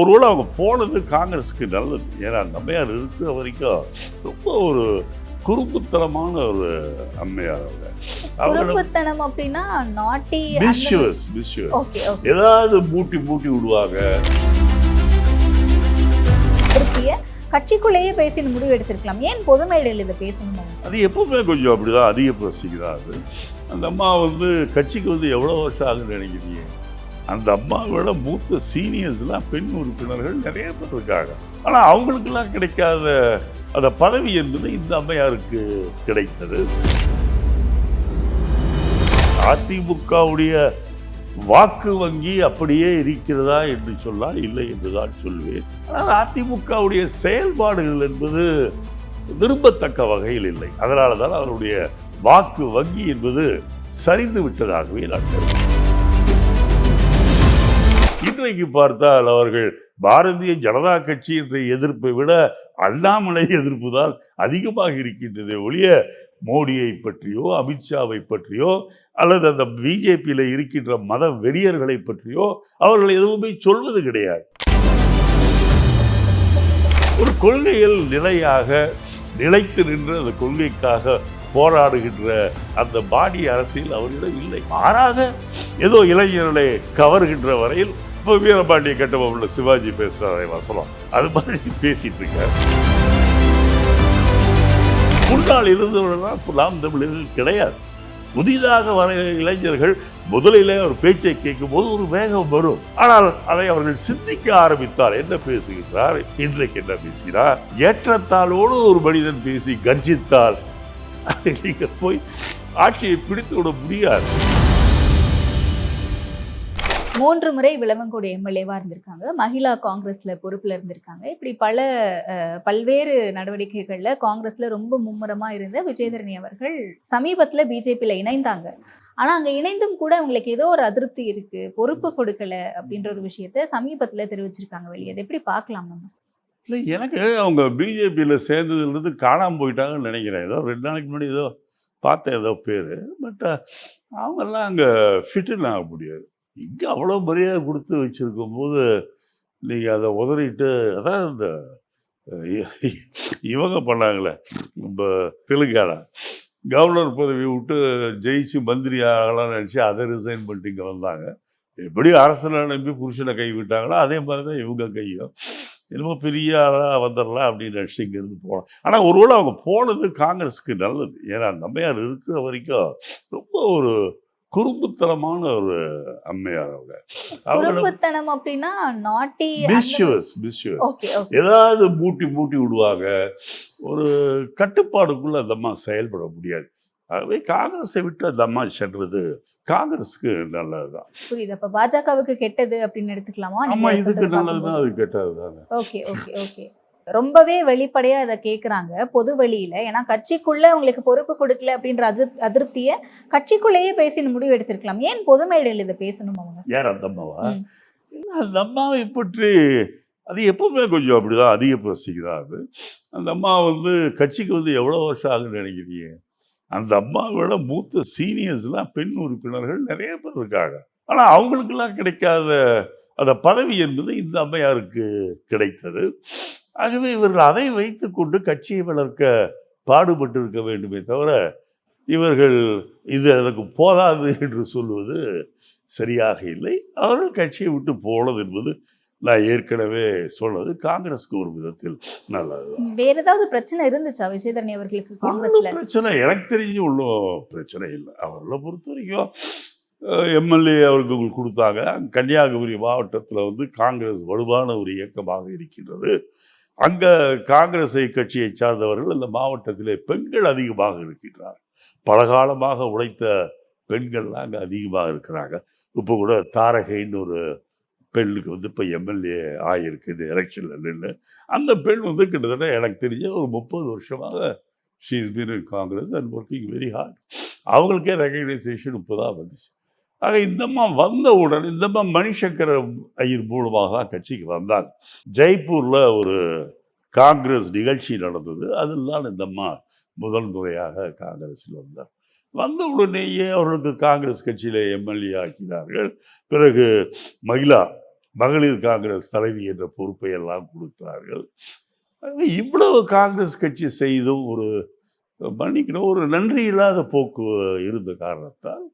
ஒருவேளை அவங்க போனது காங்கிரஸுக்கு நல்லது. ஏன்னா அந்த அம்மையார் இருக்கிற வரைக்கும் ரொம்ப ஒரு குறும்புத்தனமான ஒரு அம்மையார் அவங்க. குறும்புத்தனம் அப்படின்னா நாட்டி மிஸ்யூஸ் மிஸ்யூஸ் ஏதாவது மூட்டி மூட்டி விடுவாங்க. கட்சிக்குள்ளேயே பேசி முடிவு எடுத்திருக்கலாம். ஏன் பொது மேடையில் இதை பேசணும்? அது எப்பவுமே கொஞ்சம் அப்படிதான் அதிக பிரசிக்கு தான் அது. அந்த அம்மா வந்து கட்சிக்கு வந்து எவ்வளோ வருஷம் ஆகுதுன்னு நினைக்கிறீங்க? அந்த அம்மாவோட மூத்த சீனியர்ஸ்லாம் பெண் உறுப்பினர்கள் நிறைய பேர் இருக்காங்க. ஆனால் அவங்களுக்கெல்லாம் கிடைக்காத அந்த பதவி என்பது இந்த அம்மையாருக்கு கிடைத்தது. அதிமுகவுடைய வாக்கு வங்கி அப்படியே இருக்கிறதா என்று சொன்னால் இல்லை என்றுதான் சொல்வேன். ஆனால் அதிமுகவுடைய செயல்பாடுகள் என்பது விரும்பத்தக்க வகையில் இல்லை. அதனால தான் அவருடைய வாக்கு வங்கி என்பது சரிந்து விட்டதாகவே நான் கருதுகிறேன். இன்றைக்கு பார்த்தால் அவர்கள் பாரதிய ஜனதா கட்சி என்ற எதிர்ப்பை விட அண்ணாமலை எதிர்ப்பு தான் அதிகமாக இருக்கின்றதே ஒழிய மோடியை பற்றியோ அமித்ஷாவை பற்றியோ அல்லது அந்த பிஜேபியில் இருக்கின்ற மத வெறியர்களை பற்றியோ அவர்கள் எதுவுமே சொல்வது கிடையாது. ஒரு கொள்கையில் நிலையாக நிலைத்து நின்று அந்த கொள்கைக்காக போராடுகின்ற அந்த பாடி அரசியல் அவரிடம் இல்லை. மாறாக ஏதோ இளைஞர்களை கவர்கின்ற வரையில் இப்போ வீரபாண்டிய கட்டபொம்மன் சிவாஜி பேசுகிறாரே வசனம். அது மாதிரி பேசிட்டு இருக்கார். முன்னாள் இருந்தவர்கள்லாம் இப்போ நாம் தமிழர்கள் கிடையாது. புதிதாக வர இளைஞர்கள் முதலிலே ஒரு பேச்சை கேட்கும்போது ஒரு வேகம் வரும். ஆனால் அதை அவர்கள் சிந்திக்க ஆரம்பித்தால் என்ன பேசுகின்றார்? இன்றைக்கு என்ன பேசுகிறார் ஏற்றத்தாளோடு ஒரு மனிதன் பேசி கர்ஜித்தால். அதை நீங்கள் போய் ஆட்சியை பிடித்து விட முடியாது. மூன்று முறை விளவங்கோடு எம்எல்ஏவாக இருந்திருக்காங்க. மகிழா காங்கிரஸில் பொறுப்பில் இருந்திருக்காங்க. இப்படி பல பல்வேறு நடவடிக்கைகளில் காங்கிரஸில் ரொம்ப மும்முரமாக இருந்த விஜயதரணி அவர்கள் சமீபத்தில் பிஜேபியில் இணைந்தாங்க. ஆனால் அங்கே இணைந்தும் கூட அவங்களுக்கு ஏதோ ஒரு அதிருப்தி இருக்குது பொறுப்பு கொடுக்கல அப்படின்ற ஒரு விஷயத்த சமீபத்தில் தெரிவிச்சிருக்காங்க வெளியே. அதை எப்படி பார்க்கலாம் நம்ம? இல்லை எனக்கு அவங்க பிஜேபியில் சேர்ந்ததுலேருந்து காணாமல் போயிட்டாங்கன்னு நினைக்கிறேன். ஏதோ ரெண்டு நாளைக்கு முன்னாடி ஏதோ பார்த்தேன் ஏதோ பேர். பட் அவங்கெல்லாம் அங்கே ஃபிட்டில் ஆக முடியாது. இங்கே அவ்வளோ மரியாதை கொடுத்து வச்சுருக்கும் போது நீங்கள் அதை உதறிட்டு அதான் இந்த இவங்க பண்ணாங்களே நம்ம தெலுங்கானா. கவர்னர் பதவி விட்டு ஜெயிச்சு மந்திரி ஆகலாம்னு நினச்சி அதை ரிசைன் பண்ணிட்டு இங்கே வந்தாங்க. எப்படி அரசனை நம்பி புருஷனை கை விட்டாங்களோ அதே மாதிரி தான் இவங்க கையும். என்னமோ பெரிய ஆளாக வந்துடலாம் அப்படின்னு நினச்சி இங்கேருந்து போகலாம். ஆனால் ஒருவேளை அவங்க போனது காங்கிரஸுக்கு நல்லது. ஏன்னா அந்த அம்மையார் இருக்கிற வரைக்கும் ரொம்ப ஒரு குறும்புத்தனமான ஒரு அம்மையார் அவங்க குறும்புத்தனம் அப்படின்னா நாட்டி ஓகே ஓகே ஏதாவது மூட்டி மூட்டி விடுவாங்க. ஒரு கட்டுப்பாடுக்குள்ள அந்த அம்மா செயல்பட முடியாது. ஆகவே காங்கிரஸை விட்டு அந்த அம்மா சென்றது காங்கிரஸுக்கு நல்லதுதான். புரியுது. அப்ப பாஜகவுக்கு கெட்டது அப்படின்னு எடுத்துக்கலாமா? ஆமா இதுக்கு நல்லதுதான் அது கெட்டது தானே ஓகே ஓகே ஓகே ரொம்பவே வெளிப்படையா இதை கேக்குறாங்க. பொது வெளியில. ஏன்னா கட்சிக்குள்ள உங்களுக்கு பொறுப்பு கொடுக்கல அப்படின்ற அதிர் அதிருப்திய கட்சிக்குள்ளேயே பேசி முடிவு எடுத்திருக்கலாம். ஏன் பொது மேடையில் இதை பேசணும் அவங்க? யார் அந்த அம்மாவா? அந்த அம்மாவை பற்றி அது எப்பவுமே கொஞ்சம் அப்படிதான் அதிக பிரசிக்குதான் அது. அந்த அம்மா வந்து கட்சிக்கு வந்து எவ்வளோ வருஷம் ஆகுதுன்னு நினைக்கிறீங்க? அந்த அம்மாவோட மூத்த சீனியர்ஸ்லாம் பெண் உறுப்பினர்கள் நிறைய பேர் இருக்காங்க. ஆனால் அவங்களுக்கெல்லாம் கிடைக்காத அந்த பதவி என்பது இந்த அம்மையாருக்கு கிடைத்தது. ஆகவே இவர்கள் அதை வைத்துக்கொண்டு கட்சியை வளர்க்க பாடுபட்டு இருக்க வேண்டுமே தவிர இவர்கள் இது அதற்கு போதாது என்று சொல்வது சரியாக இல்லை. அவர்கள் கட்சியை விட்டு போனது என்பது நான் ஏற்கனவே சொன்னது. காங்கிரஸ்க்கு ஒரு விதத்தில் நல்லது வேற ஏதாவது பிரச்சனை இருந்துச்சா விஜயதரணி அவர்களுக்கு காங்கிரஸ்ல? பிரச்சனை எனக்கு தெரிஞ்சு ஒன்றும் பிரச்சனை இல்லை. அவர்களை பொறுத்த வரைக்கும் எம்எல்ஏ அவருக்கு கொடுத்தாங்க. கன்னியாகுமரி மாவட்டத்தில் வந்து காங்கிரஸ் வலுவான ஒரு இயக்கமாக இருக்கின்றது. அங்கே காங்கிரஸ் கட்சியை சார்ந்தவர்கள் அந்த மாவட்டத்திலே பெண்கள் அதிகமாக இருக்கின்றார் பலகாலமாக உழைத்த பெண்கள்லாம் அங்கே அதிகமாக இருக்கிறாங்க. இப்போ கூட தாரகைன்னு ஒரு பெண்ணுக்கு வந்து இப்போ எம்எல்ஏ ஆகியிருக்குது எலெக்ஷனில் நின்று அந்த பெண் வந்து கிட்டத்தட்ட எனக்கு தெரிஞ்ச ஒரு முப்பது வருஷமாக she's been Congress and working very hard அவங்களுக்கே ரெகக்னைசேஷன் இப்போ தான் வந்துச்சு. ஆக இந்தம்மா வந்தவுடன் இந்தம்மா மணிசங்கர ஐயர் மூலமாக தான் கட்சிக்கு வந்தாங்க. ஜெய்ப்பூரில் ஒரு காங்கிரஸ் நிகழ்ச்சி நடந்தது. அதில் தான் இந்தம்மா முதல் முறையாக காங்கிரஸில் வந்தார். வந்த உடனேயே அவர்களுக்கு காங்கிரஸ் கட்சியில் எம்எல்ஏ ஆக்கினார்கள். பிறகு மகிழா மகளிர் காங்கிரஸ் தலைவி என்ற பொறுப்பை எல்லாம் கொடுத்தார்கள். இவ்வளவு காங்கிரஸ் கட்சி செய்தும் ஒரு மன்னிக்கணும் ஒரு நன்றி இல்லாத போக்கு இருந்த காரணத்தால்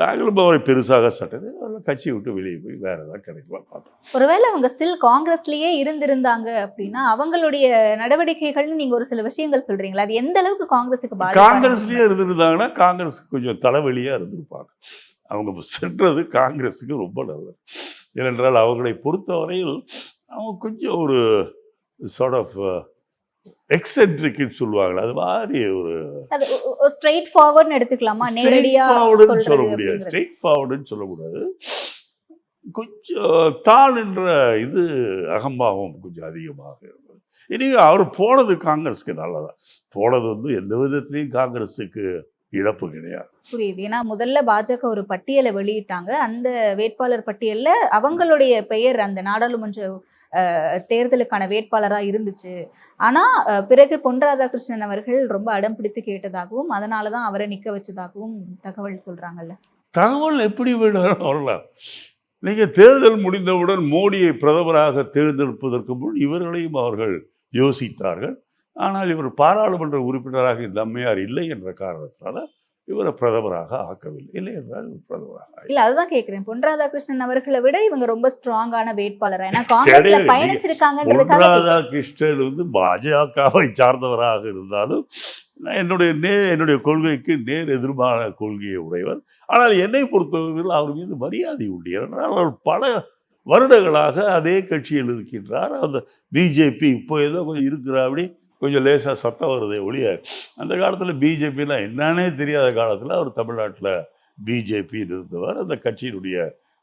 நாங்களும் அவரை பெருசாக சட்டது அவர்கள் கட்சியை விட்டு வெளியே போய் வேற ஏதாவது கிடைக்கலாம் பார்த்தோம். ஒருவேளை அவங்க ஸ்டில் காங்கிரஸ்லயே இருந்திருந்தாங்க அப்படின்னா அவங்களுடைய நடவடிக்கைகள்னு நீங்க ஒரு சில விஷயங்கள் சொல்றீங்களா? அது எந்த அளவுக்கு காங்கிரஸுக்கு காங்கிரஸ்லயே இருந்திருந்தாங்கன்னா காங்கிரஸ் கொஞ்சம் தலைவலியா இருந்திருப்பாங்க. அவங்க சென்றது காங்கிரஸுக்கு ரொம்ப நல்லது. ஏனென்றால் அவங்களை பொறுத்தவரையில் அவங்க கொஞ்சம் ஒரு சார்ட் ஆஃப் எக்ஸென்ட்ரிக்னு சொல்லுவாங்க அது மாதிரி ஒரு ஸ்ட்ரெயிட் ஃபார்வர்ட்னு எடுத்துக்கலாமா? நேரடியா ஃபார்வர்டுன்னு சொல்ல முடியாது. ஸ்ட்ரெயிட் ஃபார்வர்டுன்னு சொல்லக்கூடாது. கொஞ்சம் தான் என்ற இது அகம்பாவம் கொஞ்சம் அதிகமாக இருந்தது. இனிமே அவர் போனது காங்கிரஸுக்கு நல்லதா. போனது வந்து எந்த விதத்திலையும் காங்கிரஸுக்கு இழப்பு கிடையாது. புரியுது. ஏன்னா முதல்ல பாஜக ஒரு பட்டியலை வெளியிட்டாங்க. அந்த வேட்பாளர் பட்டியல்ல அவங்களுடைய பெயர் அந்த நாடாளுமன்ற தேர்தலுக்கான வேட்பாளரா இருந்துச்சு. ஆனா அஹ், பிறகு பொன் ராதாகிருஷ்ணன் அவர்கள் ரொம்ப அடம் பிடித்து கேட்டதாகவும் அதனாலதான் அவரை நிக்க வச்சதாகவும் தகவல் சொல்றாங்கல்ல. தகவல் எப்படி வரலாம் நீங்க தேர்தல் முடிந்தவுடன் மோடியை பிரதமராக தேர்ந்தெடுப்பதற்கு முன் இவர்களையும் அவர்கள் யோசித்தார்கள். ஆனால் இவர் பாராளுமன்ற உறுப்பினராக இந்த அம்மையார் இல்லை என்ற காரணத்தினால இவரை பிரதமராக ஆக்கவில்லை. இல்லை என்றால் பிரதமராக இல்ல அதுதான் கேக்குறேன். பொன் ராதாகிருஷ்ணன் அவர்களை விட இவங்க ரொம்ப ஸ்ட்ராங்கான வேட்பாளர்? ஏன்னா காங்கிரஸ்ல கிடையாது. பொன் ராதாகிருஷ்ணன் வந்து பாஜகவை சார்ந்தவராக இருந்தாலும் நான் என்னுடைய நே என்னுடைய கொள்கைக்கு நேர் எதிர்மான கொள்கையை உடையவர். ஆனால் என்னை பொறுத்தவரையில் அவர் மீது மரியாதை உண்டு. ஏனென்றால் அவர் பல வருடங்களாக அதே கட்சியில் இருக்கின்றார். அந்த பிஜேபி இப்போ ஏதோ கொஞ்சம் இருக்கிறாப்படி கொஞ்சம் லேசாக சத்தம் வருதே ஒழிய அந்த காலத்தில் பிஜேபிலாம் என்னன்னே தெரியாத காலத்தில் அவர் தமிழ்நாட்டில் பிஜேபி இருந்தவர் அந்த கட்சியினுடைய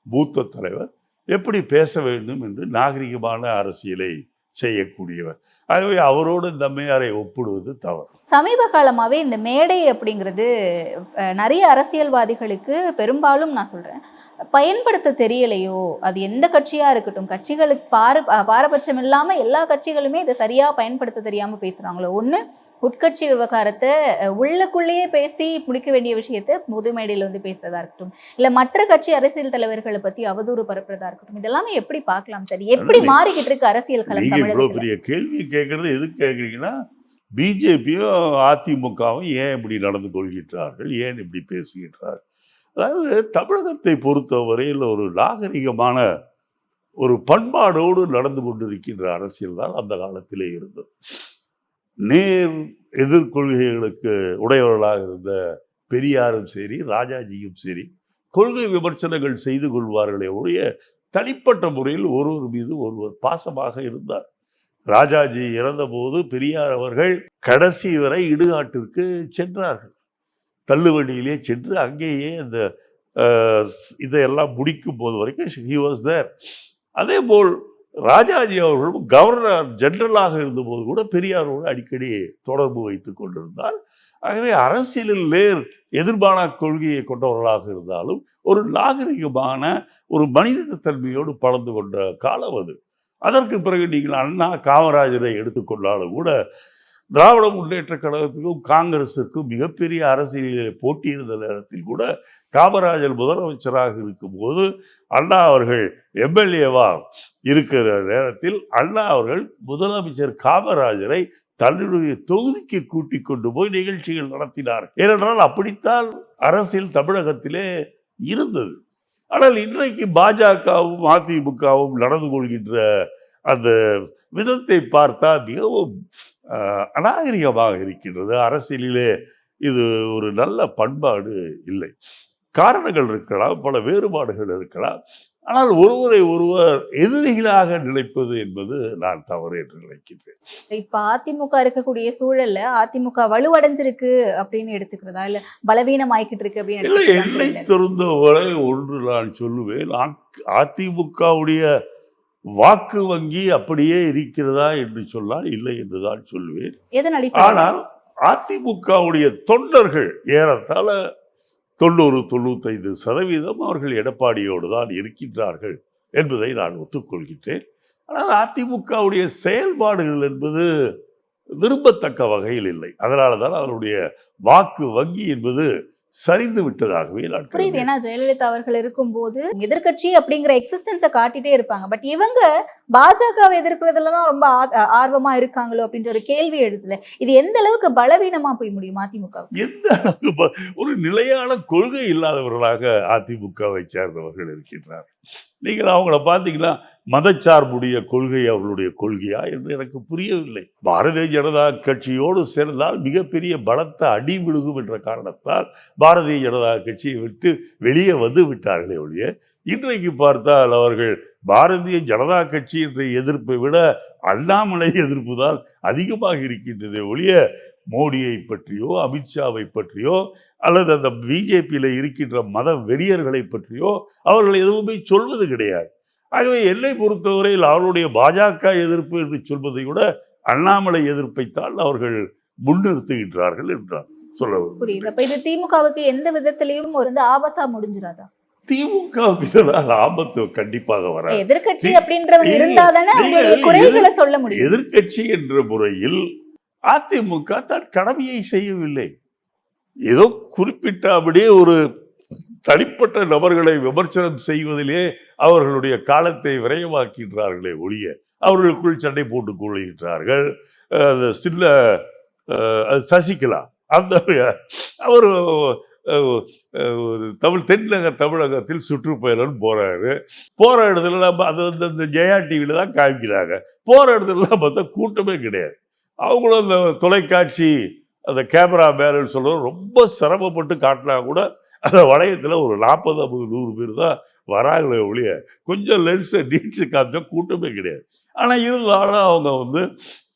மூத்த தலைவர் எப்படி பேச வேண்டும் என்று நாகரிகமான அரசியலை செய்யக்கூடியவர். ஆகவே அவரோடு இந்த அம்மையாரை ஒப்பிடுவது தவறு. சமீப காலமாகவே இந்த மேடை அப்படிங்கிறது நிறைய அரசியல்வாதிகளுக்கு பெரும்பாலும் நான் சொல்கிறேன் பயன்படுத்த தெரியலையோ? அது எந்த கட்சியா இருக்கட்டும் கட்சிகளுக்கு பார பாரபட்சம் இல்லாம எல்லா கட்சிகளுமே இதை சரியா பயன்படுத்த தெரியாம பேசுறாங்களோ? ஒண்ணு உட்கட்சி விவகாரத்தை உள்ளுக்குள்ளேயே பேசி முடிக்க வேண்டிய விஷயத்த பொது மேடையில வந்து பேசுறதா இருக்கட்டும் இல்ல மற்ற கட்சி அரசியல் தலைவர்களை பத்தி அவதூறு பரப்புறதா இருக்கட்டும் இதெல்லாமே எப்படி பார்க்கலாம் சரி? எப்படி மாறிக்கிட்டு இருக்கு அரசியல் களம் தமிழகத்துல? பெரிய கேள்வி கேட்கறது எதுக்கு கேட்குறீங்கன்னா பிஜேபியும் அதிமுகவும் ஏன் இப்படி நடந்து கொள்கின்றார்கள்? ஏன் இப்படி பேசுகின்றார்கள்? அதாவது தமிழகத்தை பொறுத்தவரையில் ஒரு நாகரிகமான ஒரு பண்பாடோடு நடந்து கொண்டிருக்கின்ற அரசியல் தான் அந்த காலத்திலே இருந்தது. நேர் எதிர்கொள்கைகளுக்கு உடையவர்களாக இருந்த பெரியாரும் சரி ராஜாஜியும் சரி கொள்கை விமர்சனங்கள் செய்து கொள்வார்களே ஒழிய தனிப்பட்ட முறையில் ஒருவர் மீது ஒருவர் பாசமாக இருந்தார். ராஜாஜி இறந்தபோது பெரியார் அவர்கள் கடைசி வரை இடுகாட்டிற்கு சென்றார்கள். தள்ளுவண்டியிலே சென்று அங்கேயே அந்த இதையெல்லாம் முடிக்கும் போது வரைக்கும் ஹி வாஸ் தேர் அதே போல் ராஜாஜி அவர்களும் கவர்னர் ஜெனரலாக இருந்தபோது கூட பெரியாரோடு அடிக்கடி தொடர்பு வைத்து கொண்டிருந்தார் ஆகவே அரசியலில் நேர் எதிர்பான கொள்கையை கொண்டவர்களாக இருந்தாலும் ஒரு நாகரிகமான ஒரு மனித தன்மையோடு பலந்து கொண்ட காலம் அது. அதற்கு பிறகு நீங்கள் அண்ணா காமராஜரை எடுத்துக்கொண்டாலும் கூட திராவிட முன்னேற்ற கழகத்துக்கும் காங்கிரஸுக்கும் மிகப்பெரிய அரசியலில் போட்டியிருந்த நேரத்தில் கூட காமராஜர் முதலமைச்சராக இருக்கும்போது அண்ணா அவர்கள் எம்எல்ஏவா இருக்கிற நேரத்தில் அண்ணா அவர்கள் முதலமைச்சர் காமராஜரை தன்னுடைய தொகுதிக்கு கூட்டிக் கொண்டு போய் நிகழ்ச்சிகள் நடத்தினார். ஏனென்றால் அப்படித்தான் அரசியல் தமிழகத்திலே இருந்தது. ஆனால் இன்றைக்கு பாஜகவும் அதிமுகவும் நடந்து கொள்கின்ற அந்த விதத்தை பார்த்தா மிகவும் அநாகரிகமாக இருக்கின்றது. அரசியலிலே இது ஒரு நல்ல பண்பாடு இல்லை. காரணங்கள் இருக்கலாம் பல வேறுபாடுகள் இருக்கலாம். ஆனால் ஒருவரை ஒருவர் எதிரிகளாக நினைப்பது என்பது நான் தவறு என்று நினைக்கின்றேன். இப்ப அதிமுக இருக்கக்கூடிய சூழல்ல அதிமுக வலுவடைஞ்சிருக்கு அப்படின்னு எடுத்துக்கிறதா? இல்ல பலவீனம் ஆயிக்கிட்டு இருக்கு அப்படின்னு இல்லை என்னை தெரியல. தெரிந்தவரை ஒன்று நான் சொல்லுவேன் அதிமுகவுடைய வாக்கு வங்கி அப்படியே இருக்கிறதா என்று சொன்னால் இல்லை என்று தான் சொல்லுவேன் எதன் அடிப்படையில்? ஆனால் அதிமுகவுடைய தொண்டர்கள் ஏறத்தாழ தொண்ணூறு தொண்ணூத்தைந்து சதவீதம் அவர்கள் எடப்பாடியோடு தான் இருக்கின்றார்கள் என்பதை நான் ஒத்துக்கொள்கின்றேன். ஆனால் அதிமுகவுடைய செயல்பாடுகள் என்பது விரும்பத்தக்க வகையில் இல்லை. அதனால தான் அவருடைய வாக்கு வங்கி என்பது சரிந்து விட்டதாகவே புரியுது. ஏன்னா ஜெயலலிதா அவர்கள் இருக்கும்போது எதிர்க்கட்சி அப்படிங்கிற எக்ஸிஸ்டன்ஸை காட்டிட்டே இருப்பாங்க பட் இவங்க பாஜகவை எதிர்க்கிறதுல தான் ரொம்ப ஆர்வமா இருக்காங்களோ அப்படின்ற ஒரு கேள்வி எழுதுல. இது எந்த அளவுக்கு பலவீனமா போய் முடியும் அதிமுக? எந்த அளவுக்கு ஒரு நிலையான கொள்கை இல்லாதவர்களாக அதிமுகவை சேர்ந்தவர்கள் இருக்கின்றார். நீங்கள் அவங்கள பார்த்தீங்கன்னா மதச்சார்புடைய கொள்கை அவர்களுடைய கொள்கையா என்று எனக்கு புரியவில்லை. பாரதிய ஜனதா கட்சியோடு சேர்ந்தால் மிகப்பெரிய பலத்த அடி விழுகும் என்ற காரணத்தால் பாரதிய ஜனதா கட்சியை விட்டு வெளியே வந்து விட்டார்களே ஒழிய இன்றைக்கு பார்த்தால் அவர்கள் பாரதிய ஜனதா கட்சி என்ற எதிர்ப்பை விட அண்ணாமலை எதிர்ப்பு தான் அதிகமாக இருக்கின்றதே ஒழிய மோடியை பற்றியோ அமித்ஷாவை பற்றியோ அல்லது அந்த பிஜேபியில் இருக்கின்ற மத வெறியர்களை பற்றியோ அவர்கள் எதுவுமே சொல்வது கிடையாது. ஆகவே என்னை பொறுத்தவரையில் அவருடைய பாஜக எதிர்ப்பு என்று சொல்வதை விட அண்ணாமலை எதிர்ப்பைத்தான் அவர்கள் முன்னிறுத்துகின்றார்கள் என்றார். சொல்ல புரியுது. அப்ப இது திமுகவுக்கு எந்த விதத்திலையும் ஒரு ஆபத்தா முடிஞ்சிடாதா திமுகவுக்கு இதனால் ஆபத்து கண்டிப்பாக வராது. எதிர்க்கட்சி இல்ல, அப்படின்றவங்க இருந்தாதானே சொல்ல முடியும். எதிர்க்கட்சி என்ற முறையில் அதிமுக தன் கடமையை செய்யவில்லை. ஏதோ குறிப்பிட்ட அப்படியே ஒரு தனிப்பட்ட நபர்களை விமர்சனம் செய்வதிலே அவர்களுடைய காலத்தை விரயமாக்கின்றார்களே ஒழிய அவர்களுக்குள் சண்டை போட்டுக் கொள்கின்றார்கள் சின்ன சசிகலா அந்த அவர் தமிழ் தென்னக தமிழகத்தில் சுற்றுப்பயணம் போகிறாரு போகிற இடத்துல நம்ம அது வந்து அந்த ஜெயா டிவியில தான் காமிக்கிறாங்க. போற இடத்துலலாம் பார்த்தா கூட்டமே கிடையாது. அவங்களும் அந்த தொலைக்காட்சி அந்த கேமரா மேனு சொல்றது ரொம்ப சிரமப்பட்டு காட்டினா கூட அந்த வளையத்தில் ஒரு நாற்பது ஐம்பது நூறு பேர் தான் வராங்களே ஒழிய கொஞ்சம் லென்ஸை நீட்டு காமிச்சா கூட்டமே கிடையாது. ஆனால் இருந்தாலும் அவங்க வந்து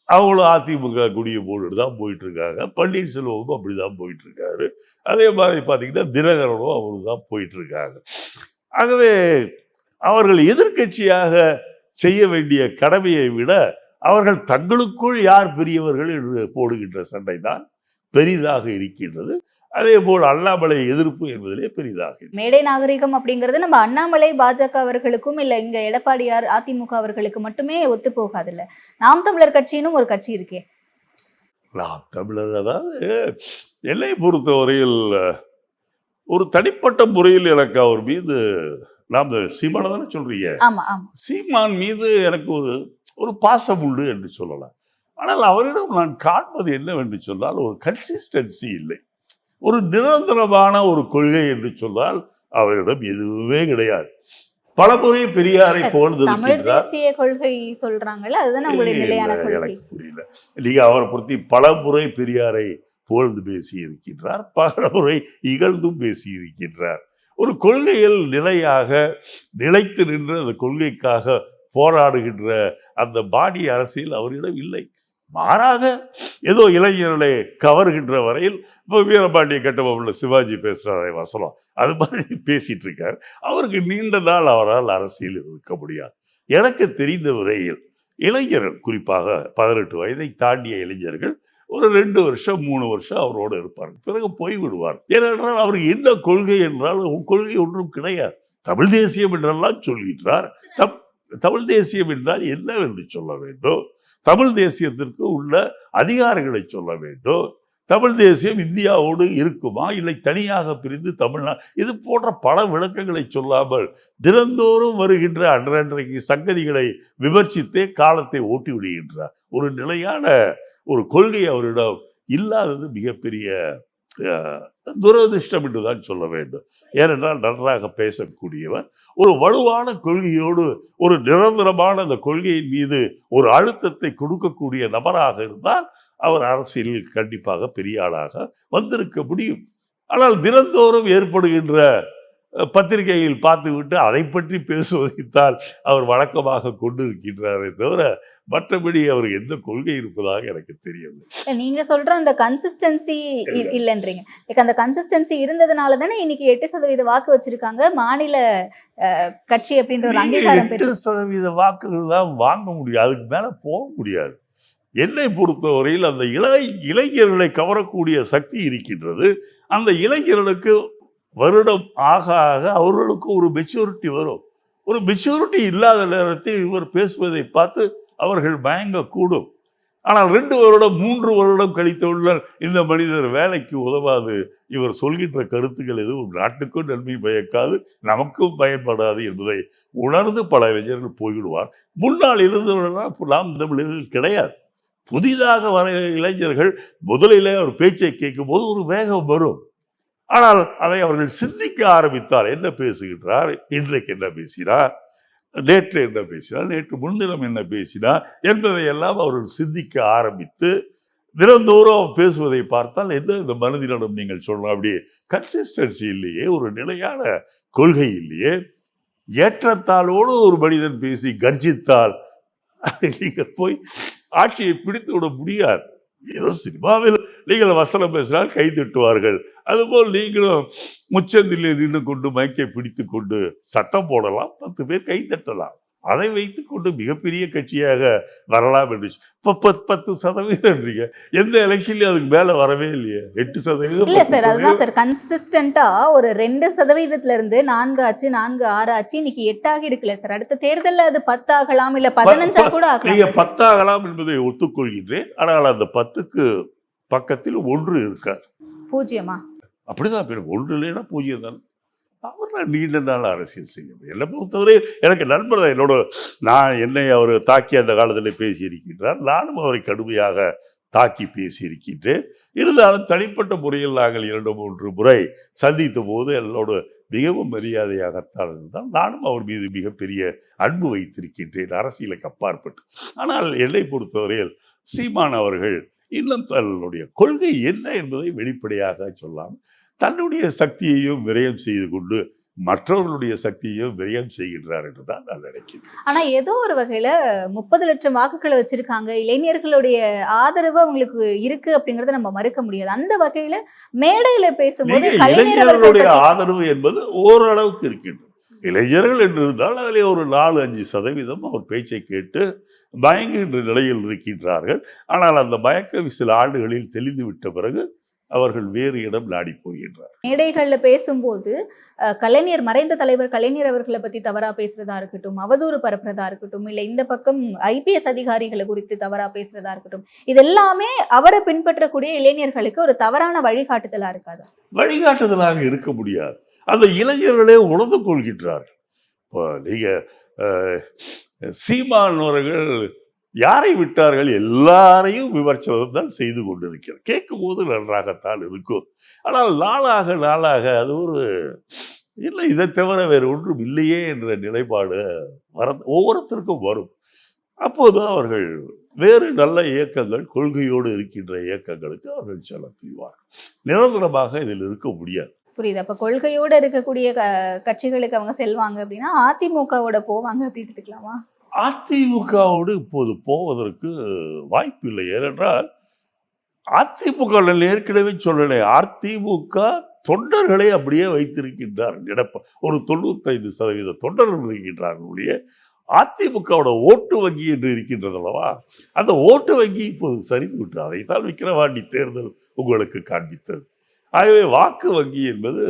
அவங்களும் அதிமுக குடியை போட்டு தான் போயிட்டு இருக்காங்க பன்னீர்செல்வமும் அப்படி தான் போயிட்டு இருக்காரு அதே மாதிரி பார்த்தீங்கன்னா தினகரனும் அவரு தான் போயிட்டு இருக்காங்க ஆகவே அவர்கள் எதிர்க்கட்சியாக செய்ய வேண்டிய கடமையை விட அவர்கள் தங்களுக்குள் யார் பெரியவர்கள் என்று போடுகின்ற சண்டை தான் பெரிதாக இருக்கின்றது. அதே போல் அண்ணாமலை எதிர்ப்பு என்பதிலே பெரிதாக. மேடை நாகரிகம் அப்படிங்கிறது நம்ம அண்ணாமலை பாஜக அவர்களுக்கும் இல்ல இங்க எடப்பாடியார் அதிமுக அவர்களுக்கு மட்டுமே ஒத்து போகாதுல்ல. நாம் தமிழர் கட்சியினும் ஒரு கட்சி இருக்கே. நாம் தமிழர் அதாவது என்னை பொறுத்தவரையில் ஒரு தனிப்பட்ட முறையில் எனக்கு அவர் மீது நாம் சீமான தானே சொல்றீங்க? சீமான் மீது எனக்கு ஒரு ஒரு பாசம் உண்டு என்று சொல்லலாம். ஆனால் அவரிடம் நான் காண்பது என்னவென்று சொன்னால் ஒரு கன்சிஸ்டன்சி இல்லை. ஒரு நிரந்தரமான ஒரு கொள்கை என்று சொன்னால் அவரிடம் எதுவுமே கிடையாது. பலமுறை பெரியாரை கொள்கை எனக்கு புரியல. நீங்க அவரை பற்றி பல முறை பெரியாரை புகழ்ந்து பேசி இருக்கின்றார் பல முறை இகழ்ந்தும் பேசி இருக்கின்றார் ஒரு கொள்கையில் நிலையாக நிலைத்து நின்று அந்த கொள்கைக்காக போராடுகின்ற அந்த பாடி அரசியல் அவரிடம் இல்லை. மாறாக ஏதோ இளைஞர்களை கவர்கின்ற வரையில் இப்போ வீரபாண்டிய கட்டபொம்மன் சிவாஜி பேசுகிறாரே வசனம். அது மாதிரி பேசிட்டு இருக்கார். அவருக்கு நீண்ட நாள் அவரால் அரசியல் இருக்க முடியாது. எனக்கு தெரிந்த வரையில் இளைஞர்கள் குறிப்பாக பதினெட்டு வயதை தாண்டிய இளைஞர்கள் ஒரு ரெண்டு வருஷம் மூணு வருஷம் அவரோடு இருப்பார் பிறகு போய் விடுவார் ஏனென்றால் அவருக்கு என்ன கொள்கை என்றால் உன் கொள்கை ஒன்றும் கிடையாது. தமிழ் தேசியம் என்றெல்லாம் சொல்கின்றார். தம் தமிழ் தேசியம் என்றால் என்னவென்று சொல்ல வேண்டும்? தமிழ் தேசியத்திற்கு உள்ள அதிகாரங்களை சொல்ல வேண்டும். தமிழ் தேசியம் இந்தியாவோடு இருக்குமா? இல்லை தனியாக பிரிந்து தமிழ்நா இது போன்ற பல விளக்கங்களை சொல்லாமல் தினந்தோறும் வருகின்ற அன்றன்றைக்கு சங்கதிகளை விமர்சித்தே காலத்தை ஓட்டி விடுகின்றார். ஒரு நிலையான ஒரு கொள்கை அவரிடம் இல்லாதது மிகப்பெரிய துரதிருஷ்டம் என்று தான் சொல்ல வேண்டும். ஏனென்றால் நன்றாக பேசக்கூடியவர் ஒரு வலுவான கொள்கையோடு ஒரு நிரந்தரமான அந்த கொள்கையின் மீது ஒரு அழுத்தத்தை கொடுக்கக்கூடிய நபராக இருந்தால் அவர் அரசியலில் கண்டிப்பாக பெரிய ஆளாக வந்திருக்க முடியும். ஆனால் தினந்தோறும் ஏற்படுகின்ற பத்திரிகையில் பார்த்துவிட்டு அதை பற்றி பேசுவதைத்தான் அவர் வழக்கமாக கொண்டிருக்கின்றாரே தவிர மற்றபடி அவர் எந்த கொள்கை இருப்பதாக எனக்கு தெரியவில்லை. நீங்க சொல்ற அந்த கன்சிஸ்டன்சி இல்ல. இல்லைன்றீங்க. அந்த கன்சிஸ்டன்சி இருந்ததுனால தானே இன்னைக்கு எட்டு சதவீத வாக்கு வச்சிருக்காங்க. மாநில கட்சி அப்படின்ற ஒரு அங்கீகாரம் எட்டு சதவீத வாக்குகள் தான் வாங்க முடியும். அதுக்கு மேல போக முடியாது. என்னை பொறுத்தவரையில் அந்த இளை இளைஞர்களை கவரக்கூடிய சக்தி இருக்கின்றது. அந்த இளைஞர்களுக்கு வருடம் ஆக ஆக அவர்களுக்கு ஒரு மெச்சூரிட்டி வரும். ஒரு மெச்சூரிட்டி இல்லாத நேரத்தில் இவர் பேசுவதை பார்த்து அவர்கள் பயங்கக்கூடும் ஆனால் ரெண்டு வருடம் மூன்று வருடம் கழித்தவுடன் இந்த மனிதர் வேலைக்கு உதவாது. இவர் சொல்கின்ற கருத்துக்கள் எதுவும் நாட்டுக்கும் நன்மை பயக்காது நமக்கும் பயன்படாது என்பதை உணர்ந்து பல இளைஞர்கள் போய்விடுவார். முன்னால் இருந்தவர்கள்லாம் நாம் இந்த மனிதர்கள் கிடையாது. புதிதாக வர இளைஞர்கள் முதலிலே அவர் பேச்சை கேட்கும்போது ஒரு வேகம் வரும். ஆனால் அதை அவர்கள் சிந்திக்க ஆரம்பித்தால் என்ன பேசுகின்றார்? இன்றைக்கு என்ன பேசினார்? நேற்று என்ன பேசினார்? நேற்று முன்தினம் என்ன பேசினார்? என்பதை எல்லாம் அவர்கள் சிந்திக்க ஆரம்பித்து தினந்தோறும் அவர் பேசுவதை பார்த்தால் என்ன? இந்த மனதிடம் நீங்கள் சொல்லலாம் அப்படியே கன்சிஸ்டன்சி இல்லையே ஒரு நிலையான கொள்கை இல்லையே. ஏற்றத்தாளோடு ஒரு மனிதன் பேசி கர்ஜித்தால் நீங்கள் போய் ஆட்சியை பிடித்து விட முடியாது. ஏதோ சினிமாவில் நீங்கள் வசனம் பேசினால் கை தட்டுவார்கள். அதுபோல் நீங்களும் முச்சந்திலே நின்று கொண்டு மைக்கை பிடித்து கொண்டு சத்தம் போடலாம் பத்து பேர் கை தட்டலாம். அதை வைத்துக் கொண்டு மிகப்பெரிய கட்சியாக வரலாம் என்று இப்போ பத்து பத்து சதவீதம்ன்றீங்க எந்த எலெக்ஷன்லயும் அதுக்கு மேல வரவே இல்லையே. எட்டு சதவீதம் இல்ல சார் அதுதான். சார் கன்சிஸ்டன்டா ஒரு ரெண்டு சதவீதத்துல இருந்து நான்கு ஆச்சு நான்கு ஆறு ஆச்சு இன்னைக்கு எட்டாகி இருக்குல்ல சார். அடுத்த தேர்தல்ல அது பத்தாகலாம் இல்ல பதினஞ்சா கூட ஆகலாம். பத்தாகலாம் என்பதை ஒத்துக்கொள்கின்றேன். ஆனால் அந்த பத்துக்கு பக்கத்தில் ஒன்று இருக்காது. பூஜ்ஜியமா அப்படிதான் பேர். ஒன்று இல்லைன்னா பூஜ்ஜியம் தான். அவர் நான் நீண்ட நாள் அரசியல் செய்ய முடியும். என்னை பொறுத்தவரை எனக்கு நண்பர் தான் என்னோட. நான் என்னை அவர் தாக்கி அந்த காலத்தில் பேசியிருக்கின்றார். நானும் அவரை கடுமையாக தாக்கி பேசியிருக்கின்றேன். இருந்தாலும் தனிப்பட்ட முறையில் நாங்கள் இரண்டு மூன்று முறை சந்தித்த போது என்னோட மிகவும் மரியாதையாகத்தான் இருந்தால் நானும் அவர் மீது மிகப்பெரிய அன்பு வைத்திருக்கின்றேன். அரசியலுக்கு அப்பாற்பட்டு. ஆனால் என்னை பொறுத்தவரையில் சீமான் அவர்கள் இன்னும் தன்னுடைய கொள்கை என்ன என்பதை வெளிப்படையாக சொல்லாமல் தன்னுடைய சக்தியையும் விரயம் செய்து கொண்டு மற்றவர்களுடைய சக்தியையும் விரயம் செய்கின்றார் என்று தான் நான் நினைக்கிறேன் ஆனா ஏதோ ஒரு வகையில முப்பது லட்சம் வாக்குகளை வச்சிருக்காங்க. இளைஞர்களுடைய ஆதரவு அவங்களுக்கு இருக்கு அப்படிங்கறத நம்ம மறுக்க முடியாது. அந்த வகையில மேடையில பேசும்போது இளைஞர்களுடைய ஆதரவு என்பது ஓரளவுக்கு இருக்கின்றது. இளைஞர்கள் என்று இருந்தால் அதிலே ஒரு நாலு அஞ்சு சதவீதம் அவர் பேச்சை கேட்டு மயங்குகின்ற நிலையில் இருக்கின்றார்கள். ஆனால் அந்த மயக்கம் சில ஆண்டுகளில் தெளிந்து விட்ட பிறகு அவர்கள் வேறு இடம் நாடி போகின்றார் மேடைகள்ல பேசும்போது கலைஞர் மறைந்த தலைவர் கலைஞர் அவர்களை பத்தி தவறா பேசுறதா இருக்கட்டும் அவதூறு பரப்புறதா இருக்கட்டும் இல்ல இந்த பக்கம் ஐபிஎஸ் அதிகாரிகளை குறித்து தவறா பேசுறதா இருக்கட்டும் இது எல்லாமே அவரை பின்பற்றக்கூடிய இளைஞர்களுக்கு ஒரு தவறான வழிகாட்டுதலா இருக்காது? வழிகாட்டுதலாக இருக்க முடியாது. அந்த இளைஞர்களே உணர்ந்து கொள்கின்றார்கள். இப்போ நீங்கள் அஹ், சீமான் அவர்கள் யாரை விட்டார்கள்? எல்லாரையும் விமர்சனம் தான் செய்து கொண்டிருக்கிறார். கேட்கும் போது நன்றாகத்தான் இருக்கும். ஆனால் நாளாக நாளாக அது ஒரு இல்லை இதை தவிர வேறு ஒன்றும் இல்லையே என்ற நிலைப்பாடு வர ஒவ்வொருத்தருக்கும் வரும். அப்போது அவர்கள் வேறு நல்ல இயக்கங்கள் கொள்கையோடு இருக்கின்ற இயக்கங்களுக்கு அவர்கள் செல்ல நிரந்தரமாக இதில் இருக்க முடியாது. புரியுது. அப்ப கொள்கையோட இருக்கக்கூடிய க- கட்சிகளுக்கு அவங்க செல்வாங்க அப்படின்னா அதிமுகவோட போவாங்க அப்படின்னு எடுத்துக்கலாமா? அதிமுகவோடு இப்போது போவதற்கு வாய்ப்பில்லை ஏனென்றால் அதிமுக ஏற்கனவே சொல்லலை. அதிமுக தொண்டர்களை அப்படியே வைத்திருக்கின்றார். எடப்ப ஒரு தொண்ணூத்தைந்து சதவீத தொண்டர்கள் இருக்கின்றார்கள் ஒழிய அதிமுகவோட ஓட்டு வங்கி என்று இருக்கின்றது அல்லவா? அந்த ஓட்டு வங்கி இப்போது சரிந்து விட்டு அதைத்தான் விக்கிரவாண்டி தேர்தல் உங்களுக்கு காண்பித்தது. ஆகவே வாக்கு வங்கி என்பது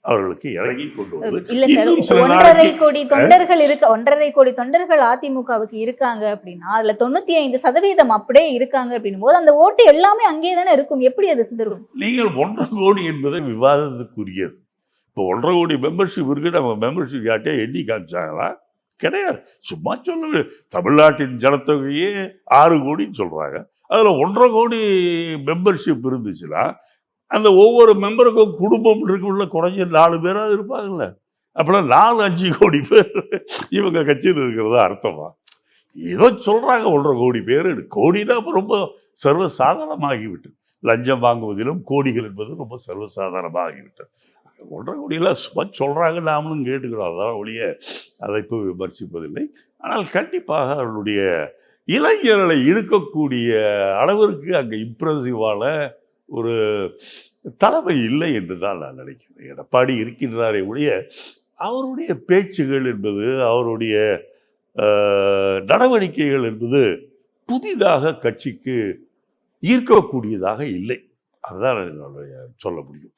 அவர்களுக்கு இறங்கி கொண்டு வந்து ஒன்றரை கோடி தொண்டர்கள் இருக்க ஒன்றரை கோடி தொண்டர்கள் அதிமுகவுக்கு இருக்காங்க அப்படின்னா அதுல தொண்ணூத்தி ஐந்து சதவீதம் அப்படியே இருக்காங்க அப்படின்னும் போது அந்த ஓட்டு எல்லாமே அங்கேயே தானே இருக்கும். எப்படி அது சிதறும்? நீங்கள் ஒன்றரை கோடி என்பதை விவாதத்துக்குரியது. இப்போ ஒன்றரை கோடி மெம்பர்ஷிப் இருக்கு நம்ம மெம்பர்ஷிப் யார்ட்டே எண்ணி காமிச்சாங்களா? கிடையாது. சும்மா சொல்ல தமிழ்நாட்டின் ஜனத்தொகையே ஆறு கோடின்னு சொல்றாங்க. அதுல ஒன்றரை கோடி மெம்பர்ஷிப் இருந்துச்சுன்னா அந்த ஒவ்வொரு மெம்பருக்கும் குடும்பம் இருக்குள்ள குறைஞ்ச நாலு பேராவது இருப்பாங்கல்ல. அப்பெல்லாம் நாலு அஞ்சு கோடி பேர். இவங்க கட்சியில் இருக்கிறதா அர்த்தமா? ஏதோ சொல்கிறாங்க ஒன்றரை கோடி பேர். கோடினா இப்போ ரொம்ப சர்வசாதாரணமாகிவிட்டது. லஞ்சம் வாங்குவதிலும் கோடிகள் என்பது ரொம்ப சர்வசாதாரணமாகிவிட்டது. ஒன்றரை கோடியெல்லாம் சும்மா சொல்கிறாங்க நாமளும் கேட்டுக்கிறோம். அதான் ஒழிய அதை இப்போ விமர்சிப்பதில்லை. ஆனால் கண்டிப்பாக அவர்களுடைய இளைஞர்களை இழுக்கக்கூடிய அளவிற்கு அங்கே இம்ப்ரெசிவான ஒரு தலைமை இல்லை என்று தான் நான் நினைக்கிறேன். எடப்பாடி இருக்கின்றாரே ஒழிய அவருடைய பேச்சுகள் என்பது அவருடைய நடவடிக்கைகள் என்பது புதிதாக கட்சிக்கு ஈர்க்கக்கூடியதாக இல்லை. அதுதான் என்னுடைய சொல்ல முடியும்.